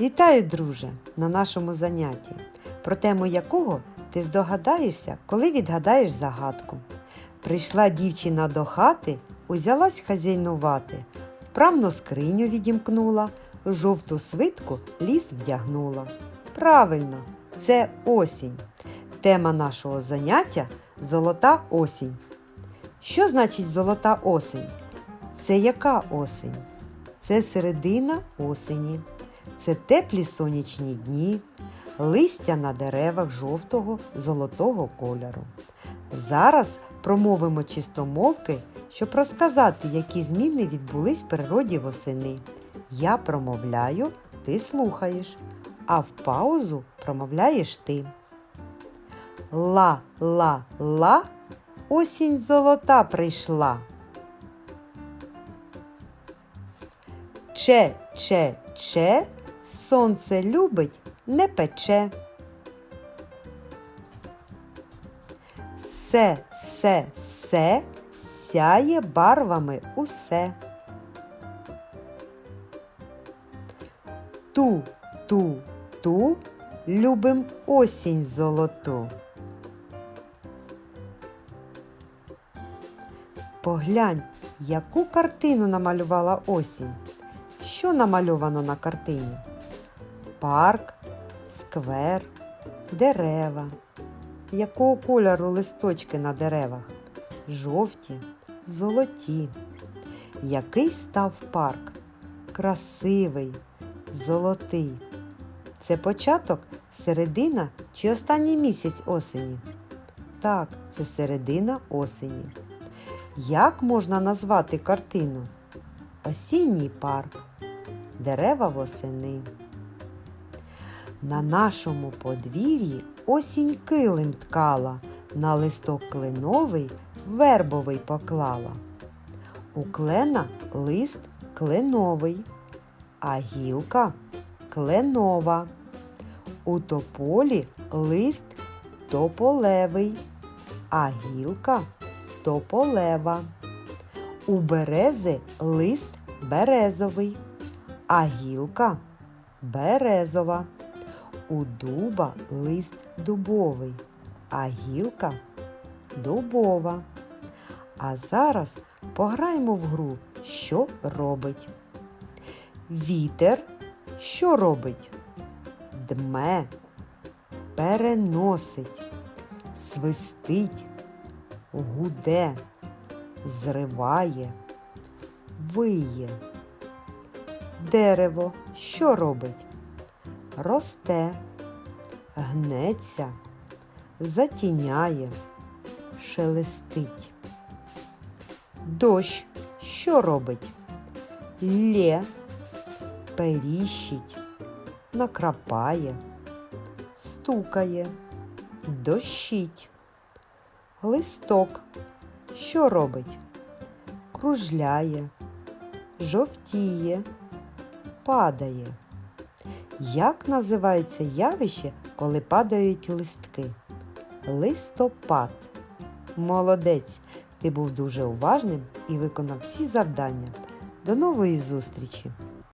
Вітаю, друже, на нашому занятті, про тему якого ти здогадаєшся, коли відгадаєш загадку. Прийшла дівчина до хати, узялась хазяйнувати, вправно скриню відімкнула, жовту свитку ліс вдягнула. Правильно, це осінь. Тема нашого заняття золота осінь. Що значить золота осінь? Це яка осінь? Це середина осені. Це теплі сонячні дні, листя на деревах жовтого золотого кольору. Зараз промовимо чистомовки, щоб розказати, які зміни відбулись в природі восени. Я промовляю, ти слухаєш, а в паузу промовляєш ти. Ла-ла-ла, осінь золота прийшла. Че-че-че, сонце любить, не пече. Се-се-се, сяє барвами усе. Ту-ту-ту, любим осінь золоту. Поглянь, яку картину намалювала осінь. Що намальовано на картині? Парк, сквер, дерева. Якого кольору листочки на деревах? Жовті, золоті. Який став парк? Красивий, золотий. Це початок, середина чи останній місяць осені? Так, це середина осені. Як можна назвати картину? Осінній парк, дерева восени. На нашому подвір'ї осінь килим ткала, на листок кленовий вербовий поклала. У клена лист кленовий, а гілка кленова. У тополі лист тополевий, а гілка тополева. У берези лист березовий, а гілка березова. У дуба лист дубовий, а гілка дубова. А зараз пограємо в гру, що робить. Вітер що робить? Дме, переносить, свистить, гуде, зриває, виє. Дерево що робить? Росте, гнеться, затіняє, шелестить. Дощ що робить? Лє, періщить, накрапає, стукає, дощить. Листок що робить? Кружляє, жовтіє, падає. Як називається явище, коли падають листки? Листопад. Молодець! Ти був дуже уважним і виконав всі завдання. До нової зустрічі!